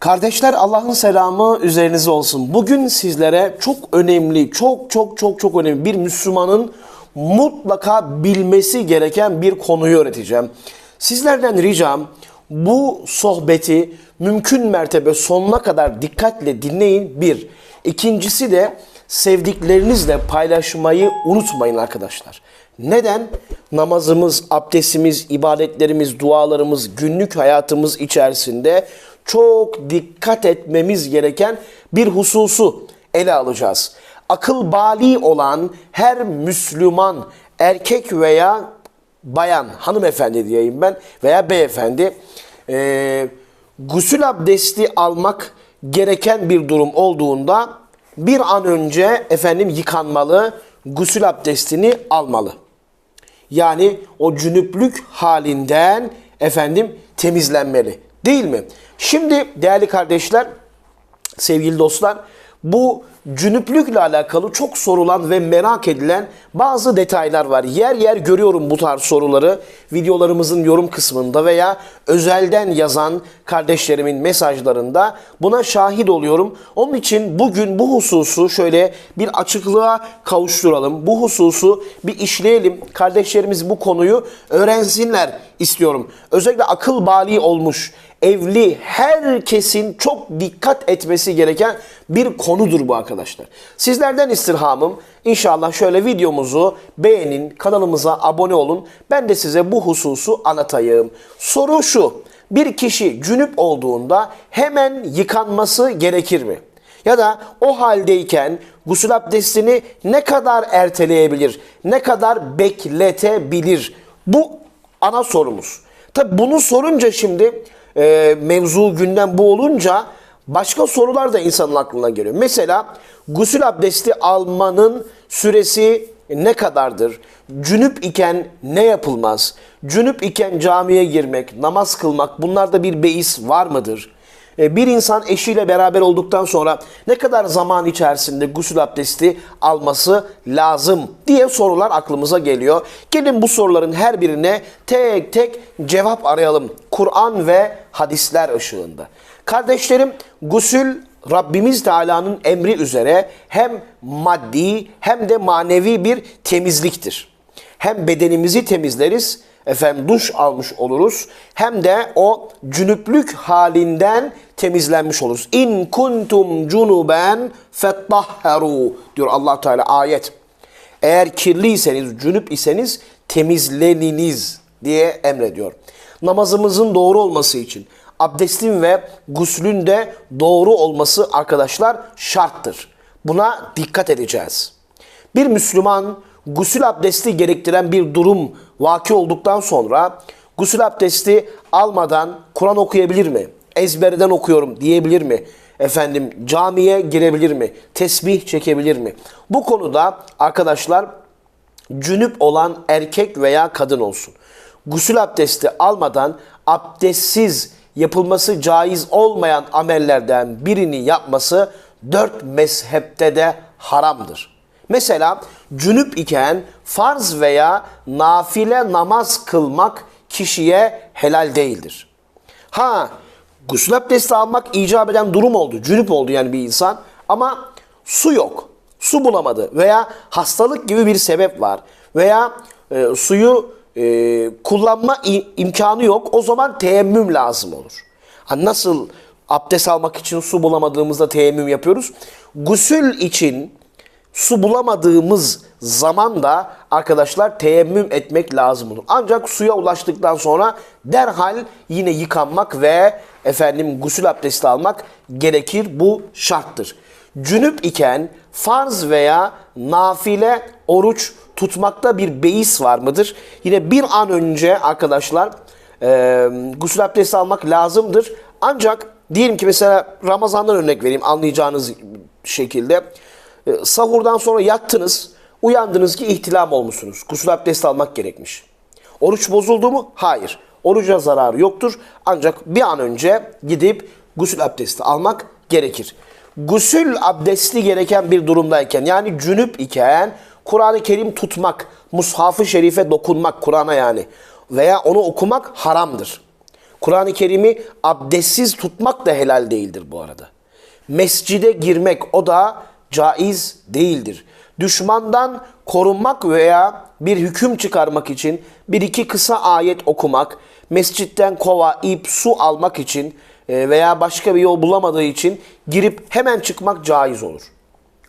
Kardeşler Allah'ın selamı üzerinize olsun. Bugün sizlere çok önemli, çok çok çok çok önemli bir Müslümanın mutlaka bilmesi gereken bir konuyu öğreteceğim. Sizlerden ricam bu sohbeti mümkün mertebe sonuna kadar dikkatle dinleyin. Bir. İkincisi de sevdiklerinizle paylaşmayı unutmayın arkadaşlar. Neden? Namazımız, abdestimiz, ibadetlerimiz, dualarımız, günlük hayatımız içerisinde çok dikkat etmemiz gereken bir hususu ele alacağız. Akıl bali olan her Müslüman erkek veya bayan, hanımefendi diyeyim ben veya beyefendi eee gusül abdesti almak gereken bir durum olduğunda bir an önce efendim yıkanmalı, gusül abdestini almalı. Yani o cünüplük halinden efendim temizlenmeli. Değil mi? Şimdi değerli kardeşler, sevgili dostlar, bu cünüplükle alakalı çok sorulan ve merak edilen bazı detaylar var. Yer yer görüyorum bu tarz soruları videolarımızın yorum kısmında veya özelden yazan kardeşlerimin mesajlarında buna şahit oluyorum. Onun için bugün bu hususu şöyle bir açıklığa kavuşturalım. Bu hususu bir işleyelim. Kardeşlerimiz bu konuyu öğrensinler istiyorum. Özellikle akıl bali olmuş, evli herkesin çok dikkat etmesi gereken bir konudur bu arkadaşlar. Sizlerden istirhamım inşallah şöyle videomuzu beğenin, kanalımıza abone olun. Ben de size bu hususu anlatayım. Soru şu. Bir kişi cünüp olduğunda hemen yıkanması gerekir mi? Ya da o haldeyken gusül abdestini ne kadar erteleyebilir? Ne kadar bekletebilir? Bu ana sorumuz. Tabi bunu sorunca şimdi e, mevzu gündem bu olunca başka sorular da insanın aklına geliyor. Mesela gusül abdesti almanın süresi ne kadardır? Cünüp iken ne yapılmaz? Cünüp iken camiye girmek, namaz kılmak bunlarda bir beis var mıdır? E, Bir insan eşiyle beraber olduktan sonra ne kadar zaman içerisinde gusül abdesti alması lazım diye sorular aklımıza geliyor. Gelin bu soruların her birine tek tek cevap arayalım. Kur'an ve hadisler ışığında. Kardeşlerim gusül Rabbimiz Teala'nın emri üzere hem maddi hem de manevi bir temizliktir. Hem bedenimizi temizleriz, efendim duş almış oluruz hem de o cünüplük halinden temizlenmiş oluruz. İn kuntum cunuben fettahharu diyor Allah Teala ayet. Eğer kirliyseniz, cünüp iseniz temizleniniz diye emrediyor. Namazımızın doğru olması için abdestin ve guslün de doğru olması arkadaşlar şarttır. Buna dikkat edeceğiz. Bir Müslüman gusül abdesti gerektiren bir durum vaki olduktan sonra gusül abdesti almadan Kur'an okuyabilir mi? Ezberden okuyorum diyebilir mi? Efendim camiye girebilir mi? Tesbih çekebilir mi? Bu konuda arkadaşlar cünüp olan erkek veya kadın olsun. Gusül abdesti almadan abdestsiz yapılması caiz olmayan amellerden birini yapması dört mezhepte de haramdır. Mesela cünüp iken farz veya nafile namaz kılmak kişiye helal değildir. Ha gusül abdesti almak icap eden durum oldu. Cünüp oldu yani bir insan ama su yok. Su bulamadı veya hastalık gibi bir sebep var veya e, suyu e, kullanma imkanı yok. O zaman teyemmüm lazım olur. Ha, nasıl abdest almak için su bulamadığımızda teyemmüm yapıyoruz? Gusül için su bulamadığımız zaman da arkadaşlar teyemmüm etmek lazım olur. Ancak suya ulaştıktan sonra derhal yine yıkanmak ve efendim gusül abdesti almak gerekir. Bu şarttır. Cünüp iken farz veya nafile oruç tutmakta bir beis var mıdır? Yine bir an önce arkadaşlar e, gusül abdesti almak lazımdır. Ancak diyelim ki mesela Ramazan'dan örnek vereyim anlayacağınız şekilde. E, sahurdan sonra yattınız, uyandınız ki ihtilam olmuşsunuz. Gusül abdesti almak gerekmiş. Oruç bozuldu mu? Hayır. Oruca zararı yoktur. Ancak bir an önce gidip gusül abdesti almak gerekir. Gusül abdesti gereken bir durumdayken yani cünüp iken Kur'an-ı Kerim tutmak, mushaf-ı şerife dokunmak Kur'an'a yani veya onu okumak haramdır. Kur'an-ı Kerim'i abdestsiz tutmak da helal değildir bu arada. Mescide girmek o da caiz değildir. Düşmandan korunmak veya bir hüküm çıkarmak için bir iki kısa ayet okumak, mescitten kova, ip, su almak için e, veya başka bir yol bulamadığı için girip hemen çıkmak caiz olur.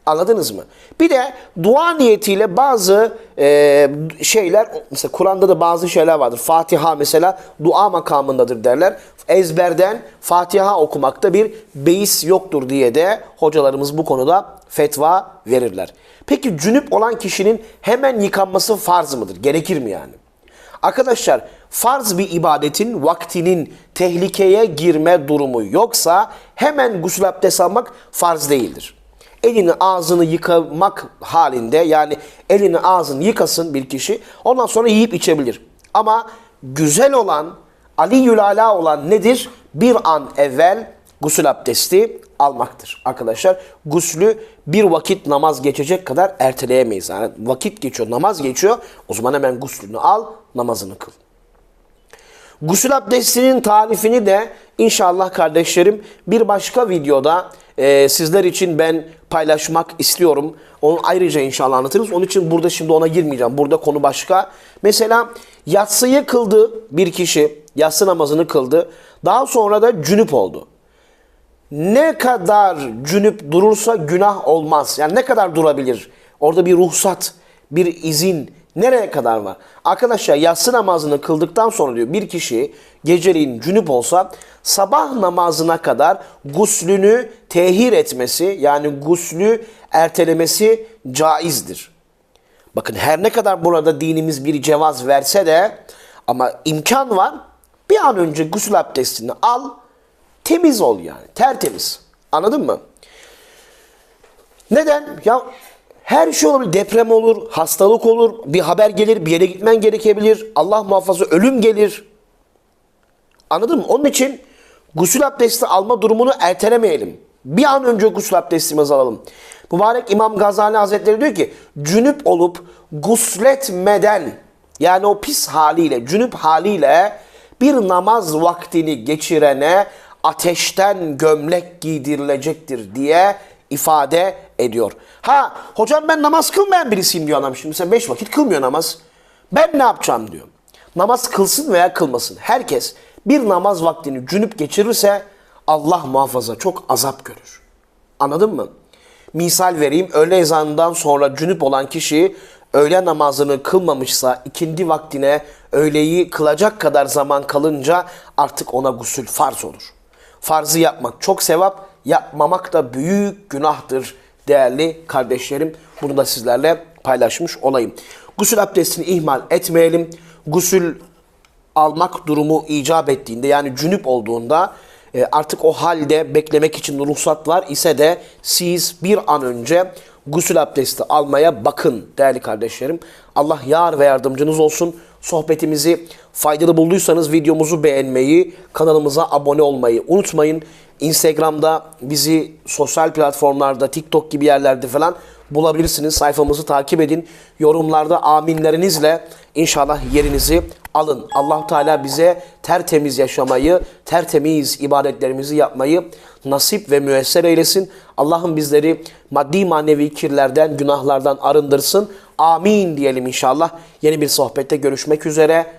Anladınız mı? Bir de dua niyetiyle bazı e, şeyler, mesela Kur'an'da da bazı şeyler vardır. Fatiha mesela dua makamındadır derler. Ezberden Fatiha okumakta bir beis yoktur diye de hocalarımız bu konuda fetva verirler. Peki cünüp olan kişinin hemen yıkanması farz mıdır? Gerekir mi yani? Arkadaşlar farz bir ibadetin vaktinin tehlikeye girme durumu yoksa hemen gusül abdest almak farz değildir. Elini ağzını yıkamak halinde yani elini ağzını yıkasın bir kişi ondan sonra yiyip içebilir. Ama güzel olan Ali Yülala olan nedir? Bir an evvel gusül abdesti almaktır. Arkadaşlar guslü bir vakit namaz geçecek kadar erteleyemeyiz. Yani vakit geçiyor, namaz geçiyor. O zaman hemen guslünü al, namazını kıl. Gusül abdestinin tarifini de inşallah kardeşlerim bir başka videoda e, sizler için ben paylaşmak istiyorum. Onu ayrıca inşallah anlatırız. Onun için burada şimdi ona girmeyeceğim. Burada konu başka. Mesela yatsıyı kıldı bir kişi. Yatsı namazını kıldı. Daha sonra da cünüp oldu. Ne kadar cünüp durursa günah olmaz. Yani ne kadar durabilir? Orada bir ruhsat, bir izin nereye kadar var? Arkadaşlar yatsı namazını kıldıktan sonra diyor bir kişi geceliğin cünüp olsa sabah namazına kadar guslünü tehir etmesi yani guslü ertelemesi caizdir. Bakın her ne kadar burada dinimiz bir cevaz verse de ama imkan var. Bir an önce gusül abdestini al, temiz ol yani, tertemiz. Anladın mı? Neden? Ya her şey olabilir. Deprem olur, hastalık olur, bir haber gelir, bir yere gitmen gerekebilir. Allah muhafaza ölüm gelir. Anladın mı? Onun için gusül abdesti alma durumunu ertelemeyelim. Bir an önce gusül abdestimizi alalım. Mübarek İmam Gazali Hazretleri diyor ki cünüp olup gusletmeden yani o pis haliyle, cünüp haliyle bir namaz vaktini geçirene ateşten gömlek giydirilecektir diye ifade ediyor. Ha hocam ben namaz kılmayan birisiyim diyor adam şimdi. Mesela beş vakit kılmıyor namaz. Ben ne yapacağım diyor. Namaz kılsın veya kılmasın. Herkes bir namaz vaktini cünüp geçirirse Allah muhafaza çok azap görür. Anladın mı? Misal vereyim öğle ezanından sonra cünüp olan kişi öğle namazını kılmamışsa ikindi vaktine öğleyi kılacak kadar zaman kalınca artık ona gusül farz olur. Farzı yapmak çok sevap, yapmamak da büyük günahtır değerli kardeşlerim. Bunu da sizlerle paylaşmış olayım. Gusül abdestini ihmal etmeyelim. Gusül almak durumu icap ettiğinde yani cünüp olduğunda e, artık o halde beklemek için ruhsat var ise de siz bir an önce gusül abdesti almaya bakın değerli kardeşlerim. Allah yar ve yardımcınız olsun. Sohbetimizi faydalı bulduysanız videomuzu beğenmeyi, kanalımıza abone olmayı unutmayın. Instagram'da bizi sosyal platformlarda, TikTok gibi yerlerde falan bulabilirsiniz. Sayfamızı takip edin. Yorumlarda aminlerinizle inşallah yerinizi alın. allah Teala bize tertemiz yaşamayı, tertemiz ibadetlerimizi yapmayı nasip ve müesser eylesin. Allah'ım bizleri maddi manevi kirlerden, günahlardan arındırsın. Amin diyelim inşallah. Yeni bir sohbette görüşmek üzere.